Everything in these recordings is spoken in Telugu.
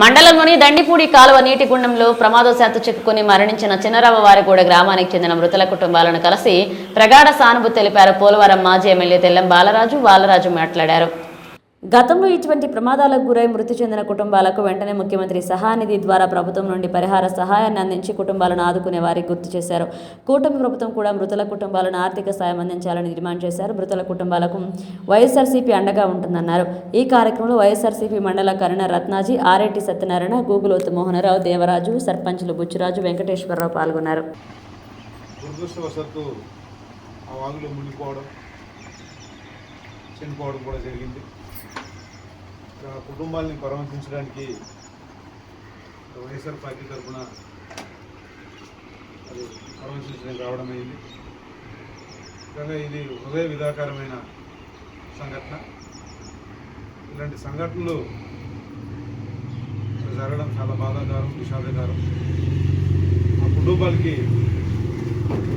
మండలంలోని దండిపూడి కాలువ నీటి గుండంలో ప్రమాదశాత్తు చిక్కుకుని మరణించిన చిన్నరామవారిగూడ గ్రామానికి చెందిన మృతుల కుటుంబాలను కలిసి ప్రగాఢ సానుభూతి తెలిపారు. పోలవరం మాజీ ఎమ్మెల్యే తెల్లం బాలరాజు బాలరాజు మాట్లాడారు. గతంలో ఇటువంటి ప్రమాదాలకు గురై మృతి చెందిన కుటుంబాలకు వెంటనే ముఖ్యమంత్రి సహానిధి ద్వారా ప్రభుత్వం నుండి పరిహార సహాయాన్ని అందించి కుటుంబాలను ఆదుకునే వారికి గుర్తు చేశారు. కూటమి ప్రభుత్వం కూడా మృతుల కుటుంబాలను ఆర్థిక సాయం అందించాలని డిమాండ్ చేశారు. మృతుల కుటుంబాలకు వైఎస్ఆర్సీపీ అండగా ఉంటుందన్నారు. ఈ కార్యక్రమంలో వైఎస్ఆర్సీపీ మండల కరుణ రత్నాజీ ఆర్ఐటి సత్యనారాయణ గూగులోతు మోహనరావు దేవరాజు సర్పంచులు బుచ్చిరాజు వెంకటేశ్వరరావు పాల్గొన్నారు. చనిపోవడం కూడా జరిగింది. కుటుంబాలని పరామర్శించడానికి వైఎస్ఆర్ పార్టీ తరఫున అది పరామర్శించడానికి రావడం అయింది. కానీ ఇది హృదయ విధాకరమైన సంఘటన. ఇలాంటి సంఘటనలు జరగడం చాలా బాధాకరం విషాదకరం. మా కుటుంబాలకి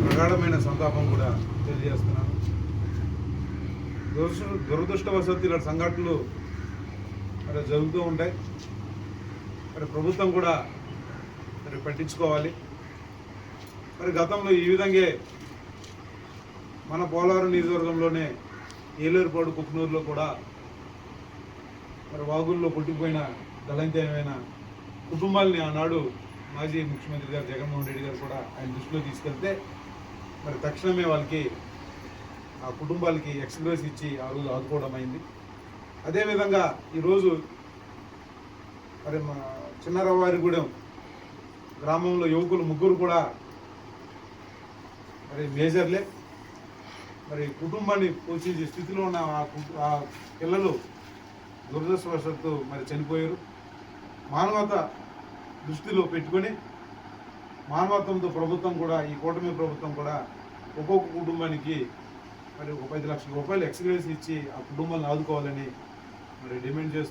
ప్రగాఢమైన సంతాపం కూడా తెలియజేస్తున్నాను. దురదృష్ట దురదృష్టవశాత్తు ఇలాంటి సంఘటనలు మరి జరుగుతూ ఉంటాయి. మరి ప్రభుత్వం కూడా మరి పట్టించుకోవాలి. మరి గతంలో ఈ విధంగా మన పోలవరం నియోజకవర్గంలోనే ఏలూరుపాడు కుక్నూరులో కూడా మరి వాగుల్లో కొట్టుకుపోయిన గలంతమైన కుటుంబాలని ఆనాడు మాజీ ముఖ్యమంత్రి గారు జగన్మోహన్ రెడ్డి గారు కూడా ఆయన దృష్టిలో తీసుకెళ్తే మరి తక్షణమే వాళ్ళకి ఆ కుటుంబాలకి ఎక్స్ప్రెస్ ఇచ్చి ఆ రోజు ఆదుకోవడం అయింది. అదేవిధంగా ఈరోజు మరి మా చిన్నరవారిగూడెం గ్రామంలో యువకులు ముగ్గురు కూడా మరి మేజర్లే. మరి కుటుంబాన్ని పోషించే స్థితిలో ఉన్న ఆ ఆ పిల్లలు దురదృష్టవశాత్తు మరి చనిపోయారు. మానవత దృష్టిలో పెట్టుకొని మానవత్వంతో ప్రభుత్వం కూడా ఈ కూటమి ప్రభుత్వం కూడా ఒక్కొక్క కుటుంబానికి మరి ఒక పది లక్షల రూపాయలు ఎక్స్గ్రేస్ ఇచ్చి ఆ కుటుంబాలను ఆదుకోవాలని మరి డిమాండ్ చేస్తూ